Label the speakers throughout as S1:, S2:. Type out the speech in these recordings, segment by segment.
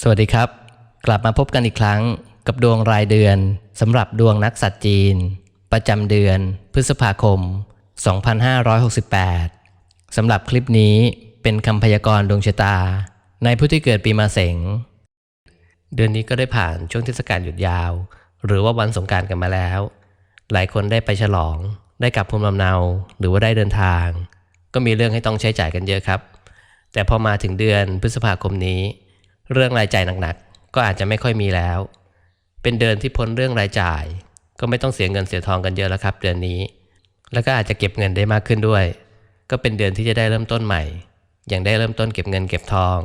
S1: สวัสดีครับ กลับมาพบกันอีกครั้งกับดวงรายเดือนสำหรับดวงนักสัตว์จีน ประจำเดือนพฤษภาคม 2568 สำหรับคลิปนี้เป็นคำพยากรณ์ดวงชะตา ในผู้ที่เกิดปีมาเสง เดือนนี้ก็ได้ผ่านช่วงเทศกาลหยุดยาว หรือว่าวันสงการกันมาแล้ว หลายคนได้ไปฉลอง ได้กลับภูมิลำเนา หรือว่าได้เดินทาง ก็มีเรื่องให้ต้องใช้จ่ายกันเยอะครับ แต่พอมาถึงเดือนพฤษภาคมนี้ เรื่องรายจ่ายหนักๆ ก็อาจจะไม่ค่อยมีแล้ว เป็นเดือนที่พ้นเรื่องรายจ่าย ก็ไม่ต้องเสียเงินเสียทองกันเยอะแล้วครับ เดือนนี้ แล้วก็อาจจะเก็บเงินได้มากขึ้นด้วย ก็เป็นเดือนที่จะได้เริ่มต้นใหม่ อย่างได้เริ่มต้นเก็บเงินเก็บทอง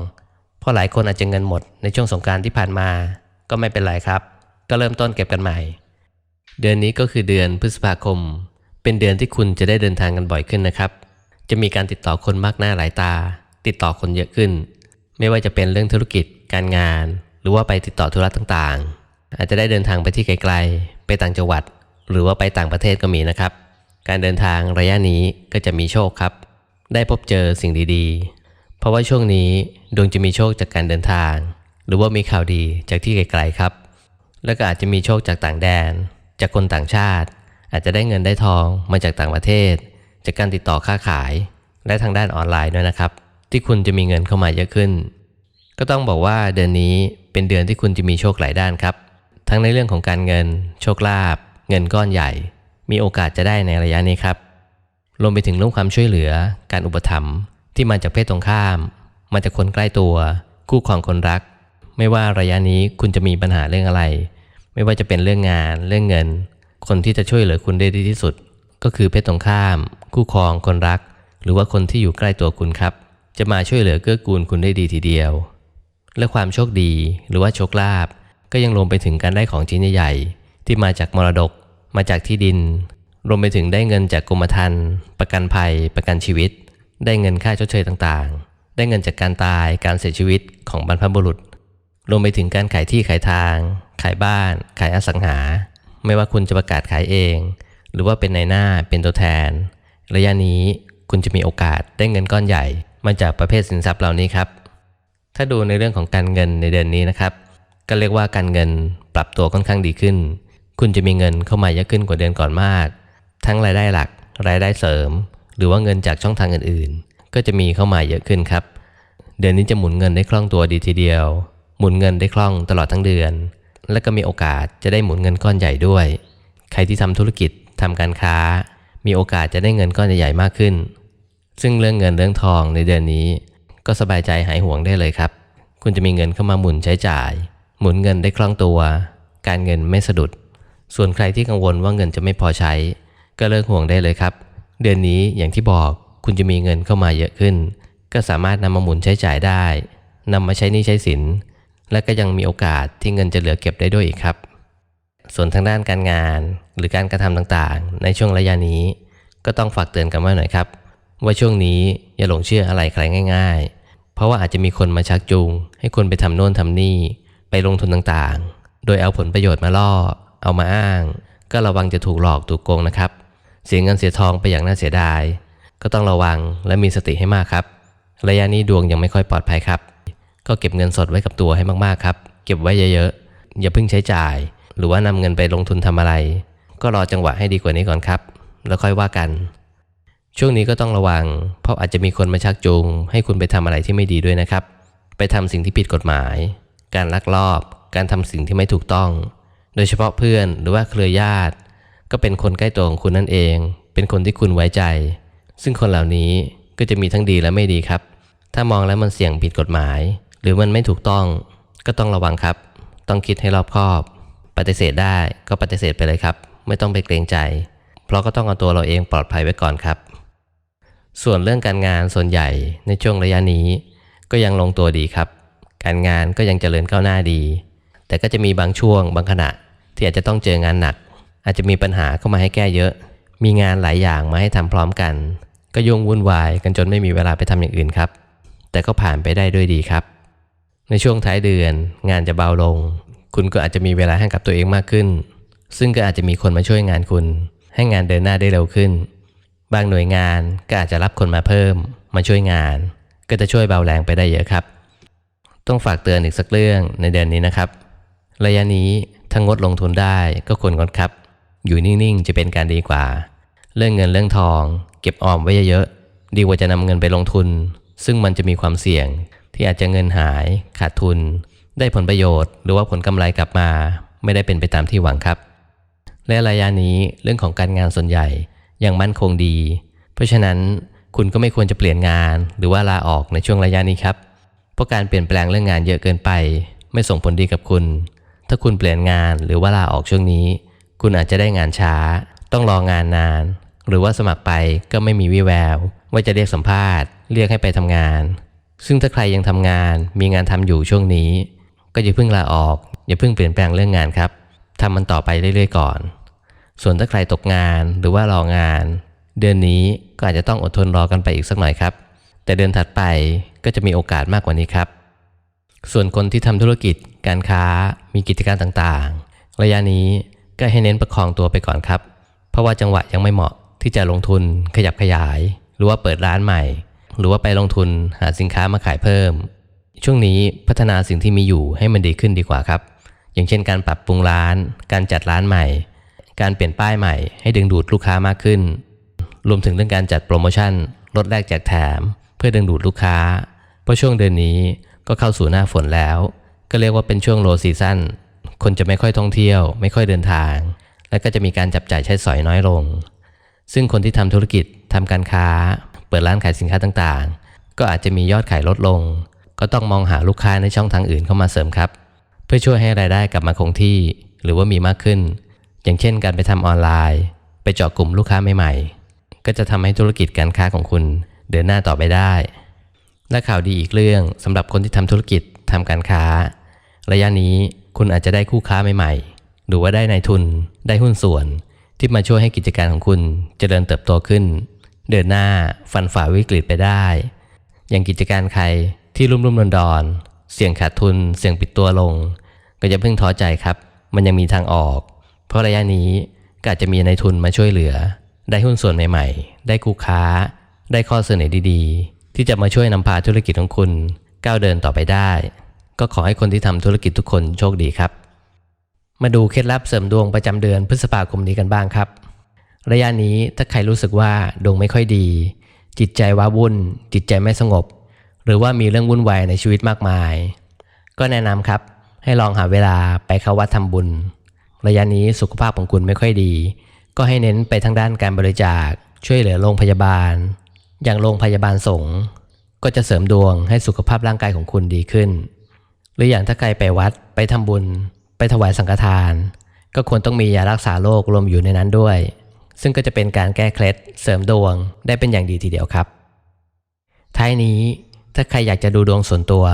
S1: เพราะหลายคนอาจจะเงินหมดในช่วงสงการที่ผ่านมา ก็ไม่เป็นไรครับ ก็เริ่มต้นเก็บกันใหม่ เดือนนี้ก็คือเดือนพฤษภาคม เป็นเดือนที่คุณจะได้เดินทางกันบ่อยขึ้นนะครับ จะมีการติดต่อคนมากหน้าหลายตา ติดต่อคนเยอะขึ้น ไม่ว่าจะเป็นเรื่องธุรกิจ การงาน หรือว่าไปติดต่อธุระต่างๆ อาจจะได้เดินทางไปที่ไกลๆ ไปต่างจังหวัด หรือว่าไปต่างประเทศก็มีนะครับ การเดินทางระยะนี้ก็จะมีโชคครับ ได้พบเจอสิ่งดีๆ เพราะว่าช่วงนี้ดวงจะมีโชคจากการเดินทาง หรือว่ามีข่าวดีจากที่ไกลๆครับ แล้วก็อาจจะมีโชคจากต่างแดน จากคนต่างชาติ อาจจะได้เงินได้ทองมาจากต่างประเทศ จากการติดต่อค้าขาย และทางด้านออนไลน์ด้วยนะครับ ที่คุณจะมีเงินเข้ามาเยอะขึ้น ก็ต้องบอกว่าเดือนนี้เป็นเดือนที่คุณจะมีโชคหลายด้านครับ ทั้งในเรื่องของการเงิน โชคลาภเงินก้อนใหญ่ มีโอกาสจะได้ในระยะนี้ครับรวมไปถึงเรื่องความช่วยเหลือ การอุปถัมภ์ที่มาจากเพศตรงข้าม มาจากคนใกล้ตัว คู่ครองคนรัก ไม่ว่าระยะนี้คุณจะมีปัญหาเรื่องอะไร ไม่ว่าจะเป็นเรื่องงาน เรื่องเงิน คนที่จะช่วยเหลือคุณได้ดีที่สุด ก็คือเพศตรงข้าม คู่ครองคนรัก หรือว่าคนที่อยู่ใกล้ตัวคุณครับ จะมาช่วยเหลือเกื้อกูลคุณได้ดีทีเดียว และความโชคดีหรือว่าโชคลาภก็ยังรวมไปถึงการได้ของชิ้นใหญ่ๆที่มาจากมรดก มาจากที่ดิน รวมไปถึงได้เงินจากกรมธรรม์ประกันภัย ประกันชีวิต ได้เงินค่าชดเชยต่างๆ ได้เงินจากการตายการเสียชีวิตของบรรพบุรุษ รวมไปถึงการขายที่ขายทาง ขายบ้าน ขายอสังหา ไม่ว่าคุณจะประกาศขายเอง หรือว่าเป็นในายหน้าเป็นตัวแทน ระยะนี้คุณจะมีโอกาสได้เงินก้อนใหญ่ มาจากประเภทสินทรัพย์เหล่านี้ครับ ถ้าดูในเรื่องของการเงินในเดือนนี้นะครับ ก็เรียกว่าการเงินปรับตัวค่อนข้างดีขึ้น คุณจะมีเงินเข้ามาเยอะขึ้นกว่าเดือนก่อนมาก ทั้งรายได้หลัก รายได้เสริม หรือว่าเงินจากช่องทางอื่นๆ ก็จะมีเข้ามาเยอะขึ้นครับ เดือนนี้จะหมุนเงินได้คล่องตัวดีทีเดียว หมุนเงินได้คล่องตลอดทั้งเดือน และก็มีโอกาสจะได้หมุนเงินก้อนใหญ่ด้วย ใครที่ทำธุรกิจทำการค้า มีโอกาสจะได้เงินก้อนใหญ่ๆมากขึ้น ซึ่งเรื่องเงินเรื่องทองในเดือนนี้ ก็สบายใจหายห่วงได้เลยครับ คุณจะมีเงินเข้ามาหมุนใช้จ่าย หมุนเงินได้คล่องตัว การเงินไม่สะดุด ส่วนใครที่กังวลว่าเงินจะไม่พอใช้ ก็เลิกห่วงได้เลยครับ เดือนนี้อย่างที่บอกคุณจะมีเงินเข้ามาเยอะขึ้น ก็สามารถนำมาหมุนใช้จ่ายได้นำมาใช้นี้ใช้สิน และก็ยังมีโอกาสที่เงินจะเหลือเก็บได้ด้วยอีกครับ ส่วนทางด้านการงานหรือการกระทำต่างๆ ในช่วงระยะนี้ ก็ต้องฝากเตือนกันไว้หน่อยครับ ว่าช่วงนี้อย่าหลงเชื่ออะไรใครง่าย ๆ เพราะว่าอาจจะมีคนมาชักจูง ให้คนไปทำโน่นทำนี่ ไปลงทุนต่างๆ โดยเอาผลประโยชน์มาล่อ เอามาอ้าง ก็ระวังจะถูกหลอกถูกโกงนะครับ เสียเงินเสียทองไปอย่างน่าเสียดาย ก็ต้องระวังและมีสติให้มากครับ ระยะนี้ดวงยังไม่ค่อยปลอดภัยครับ ก็เก็บเงินสดไว้กับตัวให้มากๆครับ เก็บไว้เยอะๆ อย่าเพิ่งใช้จ่าย หรือว่านำเงินไปลงทุนทำอะไร ก็รอจังหวะให้ดีกว่านี้ก่อนครับ แล้วค่อยว่ากัน ช่วงนี้ก็ต้องระวัง เพราะอาจจะมีคนมาชักจูง ให้คุณไปทำอะไรที่ไม่ดีด้วยนะครับ ไปทำสิ่งที่ผิดกฎหมาย การลักลอบ การทำสิ่งที่ไม่ถูกต้อง โดยเฉพาะเพื่อนหรือว่าเครือญาติ ก็เป็นคนใกล้ตัวของคุณนั่นเอง เป็นคนที่คุณไว้ใจ ซึ่งคนเหล่านี้ก็จะมีทั้งดีและไม่ดีครับ ถ้ามองแล้วมันเสี่ยงผิดกฎหมาย หรือมันไม่ถูกต้อง ก็ต้องระวังครับ ต้องคิดให้รอบคอบ ปฏิเสธได้ก็ปฏิเสธไปเลยครับ ไม่ต้องไปเกรงใจ เพราะก็ต้องเอาตัวเราเองปลอดภัยไว้ก่อนครับ ส่วนเรื่องการงานส่วนใหญ่ในช่วงระยะนี้ ก็ยังลงตัวดีครับ การงานก็ยังเจริญก้าวหน้าดี แต่ก็จะมีบางช่วงบางขณะที่อาจจะต้องเจองานหนัก อาจจะมีปัญหาเข้ามาให้แก้เยอะ มีงานหลายอย่างมาให้ทำพร้อมกัน ก็ยุ่งวุ่นวายกันจนไม่มีเวลาไปทำอย่างอื่นครับ แต่ก็ผ่านไปได้ด้วยดีครับ ในช่วงท้ายเดือน งานจะเบาลง คุณก็อาจจะมีเวลาให้กับตัวเองมากขึ้น ซึ่งก็อาจจะมีคนมาช่วยงานคุณ ให้งานเดินหน้าได้เร็วขึ้น บางหน่วยงานก็อาจจะรับคนมาเพิ่ม มาช่วยงาน ก็จะช่วยเบาแรงไปได้เยอะครับ ต้องฝากเตือนอีกสักเรื่องในเดือนนี้นะครับ ระยะนี้ถ้างดลงทุนได้ก็ควรงดครับ อยู่นิ่งๆจะเป็นการดีกว่า เรื่องเงินเรื่องทอง เก็บออมไว้เยอะๆดีกว่าจะนำเงินไปลงทุน ซึ่งมันจะมีความเสี่ยงที่อาจจะเงินหาย ขาดทุน ได้ผลประโยชน์ หรือว่าผลกำไรกลับมา ไม่ได้เป็นไปตามที่หวังครับ และระยะนี้เรื่องของการงานส่วนใหญ่ ยังมั่นคงดี เพราะฉะนั้นคุณก็ไม่ควรจะเปลี่ยนงาน หรือว่าลาออกในช่วงระยะนี้ครับ เพราะการเปลี่ยนแปลงเรื่องงานเยอะเกินไป ไม่ส่งผลดีกับคุณ ถ้าคุณเปลี่ยนงานหรือว่าลาออกช่วงนี้ คุณอาจจะได้งานช้า ต้องรองานนาน หรือว่าสมัครไปก็ไม่มีวิแวว ว่าจะเรียกสัมภาษณ์ เรียกให้ไปทำงาน ซึ่งถ้าใครยังทำงาน มีงานทำอยู่ช่วงนี้ ก็อย่าเพิ่งลาออก อย่าเพิ่งเปลี่ยนแปลงเรื่องงานครับทำมันต่อไปเรื่อยๆก่อน ส่วนถ้าใครตกงานหรือว่ารองาน เดือนนี้ก็อาจจะต้องอดทนรอกันไปอีกสักหน่อยครับ แต่เดือนถัดไปก็จะมีโอกาสมากกว่านี้ครับ ส่วนคนที่ทำธุรกิจ การค้า มีกิจการต่างๆ ระยะนี้ก็ให้เน้นประคองตัวไปก่อนครับ เพราะว่าจังหวะยังไม่เหมาะที่จะลงทุนขยับขยาย หรือว่าเปิดร้านใหม่ หรือว่าไปลงทุนหาสินค้ามาขายเพิ่ม ช่วงนี้พัฒนาสิ่งที่มีอยู่ให้มันดีขึ้นดีกว่าครับ อย่างเช่นการปรับปรุงร้าน การจัดร้านใหม่ การเปลี่ยนป้ายใหม่ให้ดึงดูดลูกค้ามากขึ้น รวมถึงเรื่องการจัดโปรโมชั่นลดแลกแจกแถม เพื่อดึงดูดลูกค้า เพราะช่วงเดือนนี้ก็เข้าสู่หน้าฝนแล้ว ก็เรียกว่าเป็นช่วงโลซีซั่นคนจะไม่ค่อยท่องเที่ยว ไม่ค่อยเดินทาง และก็จะมีการจับจ่ายใช้สอยน้อยลง ซึ่งคนที่ทำธุรกิจทำการค้า เปิดร้านขายสินค้าต่างๆ ก็อาจจะมียอดขายลดลง ก็ต้องมองหาลูกค้าในช่องทางอื่นเข้ามาเสริมครับ เพื่อช่วยให้รายได้กลับมาคงที่ หรือว่ามีมากขึ้น อย่างเช่นการไปทำออนไลน์ ไปเจาะกลุ่มลูกค้าใหม่ๆ ก็จะทำให้ธุรกิจการค้าของคุณเดินหน้าต่อไปได้ และข่าวดีอีกเรื่องสำหรับคนที่ทำธุรกิจทำการค้า ระยะนี้คุณอาจจะได้คู่ค้าใหม่ๆ หรือว่าได้นายทุน ได้หุ้นส่วน ที่มาช่วยให้กิจการของคุณเจริญเติบโตขึ้น เดินหน้าฟันฝ่าวิกฤตไปได้ อย่างกิจการใครที่รุ่มรุ่มดอนดอนเสี่ยงขาดทุน เสี่ยงปิดตัวลง ก็จะเพิ่งท้อใจครับ มันยังมีทางออก เพราะระยะนี้ก็อาจจะมีนายทุนมาช่วยเหลือ ได้หุ้นส่วนใหม่ๆ ได้คู่ค้า ได้ข้อเสนอดีๆ ที่จะมาช่วยนำพาธุรกิจของคุณก้าวเดินต่อไปได้ ก็ขอให้คนที่ทำธุรกิจทุกคนโชคดีครับ มาดูเคล็ดลับเสริมดวงประจำเดือนพฤษภาคมนี้กันบ้างครับ ระยะนี้ถ้าใครรู้สึกว่าดวงไม่ค่อยดี จิตใจว้าวุ่น จิตใจไม่สงบ หรือว่ามีเรื่องวุ่นวายในชีวิตมากมาย ก็แนะนำครับให้ลองหาเวลาไปเข้าวัดทำบุญ ระยะนี้สุขภาพของคุณไม่ค่อยดี ก็ให้เน้นไปทางด้านการบริจาค ช่วยเหลือโรงพยาบาล อย่างโรงพยาบาลสงฆ์ก็จะเสริมดวงให้สุขภาพร่างกายของคุณดีขึ้น หรืออย่างถ้าใครไปวัดไปทำบุญ ไปถวายสังฆทาน ก็ควรต้องมียารักษาโรครวมอยู่ในนั้นด้วย ซึ่งก็จะเป็นการแก้เคล็ดเสริมดวงได้เป็นอย่างดีทีเดียวครับ ท้ายนี้ถ้าใครอยากจะดูดวงส่วนตัว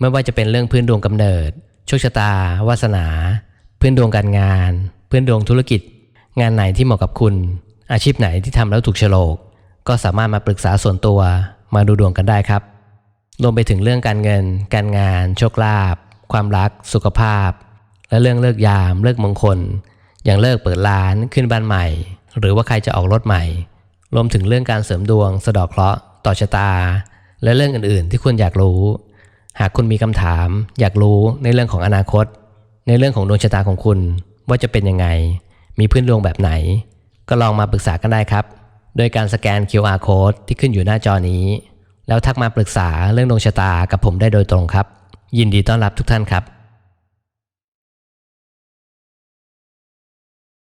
S1: ไม่ว่าจะเป็นเรื่องพื้นดวงกำเนิดโชคชะตา วาสนา เพื้นดวงการงาน เพื้นดวงธุรกิจ งานไหนที่เหมาะกับคุณ อาชีพไหนที่ทำแล้วถูกโฉลก ก็สามารถมาปรึกษาส่วนตัวมาดูดวงกันได้ครับ รวมไปถึงเรื่องการเงิน การงาน โชคลาภความรัก สุขภาพ และเรื่องเลิกยาม เลิกมงคล อย่างเลิกเปิดร้านขึ้นบ้านใหม่ หรือว่าใครจะออกรถใหม่ รวมถึงเรื่องการเสริมดวง สะดอกเคราะห์ต่อชะตา และเรื่องอื่นๆ ที่คุณอยากรู้ หากคุณมีคำถาม อยากรู้ในเรื่องของอนาคต ในเรื่องของดวงชะตาของคุณว่าจะเป็นยังไง มีพื้นดวงแบบไหน ก็ลองมาปรึกษากันได้ครับ โดยการสแกน QR code ที่ขึ้นอยู่หน้าจอนี้ แล้วทักมาปรึกษาเรื่องดวงชะตากับผมได้โดยตรงครับ ยินดีต้อนรับทุกท่านครับ